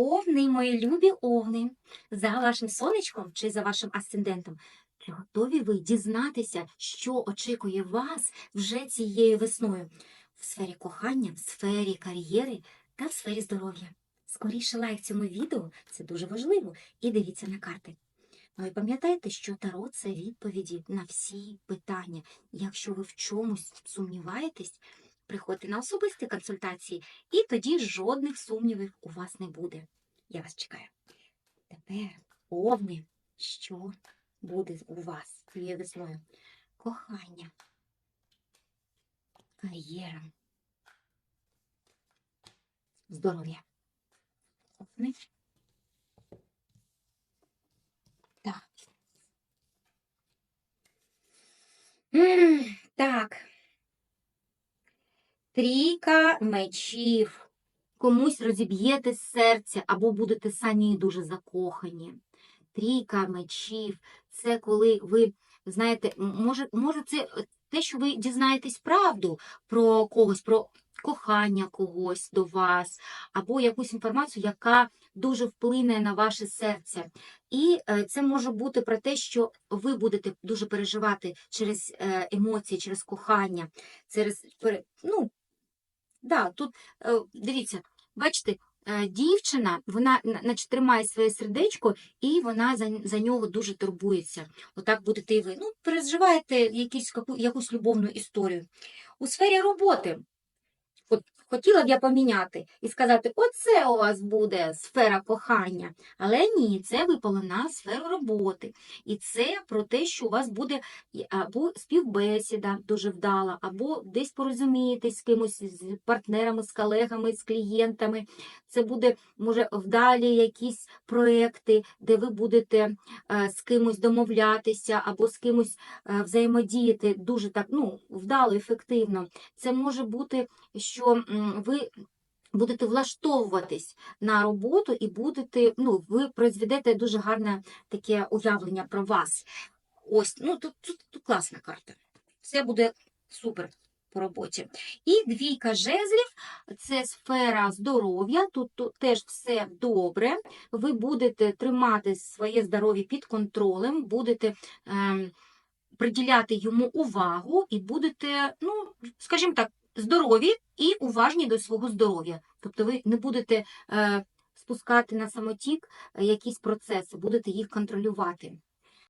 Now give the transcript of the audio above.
Овни, мої любі овни, за вашим сонечком чи за вашим асцендентом. Чи готові ви дізнатися, що очікує вас вже цією весною в сфері кохання, в сфері кар'єри та в сфері здоров'я? Скоріше лайк цьому відео, це дуже важливо, і дивіться на карти. Ну і пам'ятайте, що Таро це відповіді на всі питання. Якщо ви в чомусь сумніваєтесь, приходьте на особисті консультації, і тоді жодних сумнівів у вас не буде. Я вас чекаю. Тепер овни, що буде у вас цією весною? Кохання, кар'єра, здоров'я. Так. М, Так. Трійка мечів. Комусь розіб'єте серце або будете самі дуже закохані. Трійка мечів це коли ви знаєте, може, може, це те, що ви дізнаєтесь правду про когось, про кохання когось до вас, або якусь інформацію, яка дуже вплине на ваше серце. І е, це може бути про те, що ви будете дуже переживати через е, емоції, через кохання, через ну, да, тут е, дивіться, бачите, е, дівчина, вона значить, тримає своє сердечко, і вона за, за нього дуже турбується. Отак будете і ви. Ну, переживаєте якісь, якусь любовну історію. У сфері роботи От хотіла б я поміняти і сказати, оце у вас буде сфера кохання. Але ні, це випало на сферу роботи. І це про те, що у вас буде або співбесіда дуже вдала, або десь порозумієтесь з кимось, з партнерами, з колегами, з клієнтами. Це буде, може, вдалі якісь проекти, де ви будете е, з кимось домовлятися, або з кимось е, взаємодіяти дуже так, ну, вдало, ефективно. Це може бути що ви будете влаштовуватись на роботу і будете, ну, ви призведете дуже гарне таке уявлення про вас. Ось, ну тут, тут, тут класна карта. Все буде супер по роботі. І двійка жезлів це сфера здоров'я. Тут, тут теж все добре. Ви будете тримати своє здоров'я під контролем, будете. Ем, Приділяти йому увагу і будете, ну, скажімо так, здорові і уважні до свого здоров'я. Тобто ви не будете е, спускати на самотік е, якісь процеси, будете їх контролювати.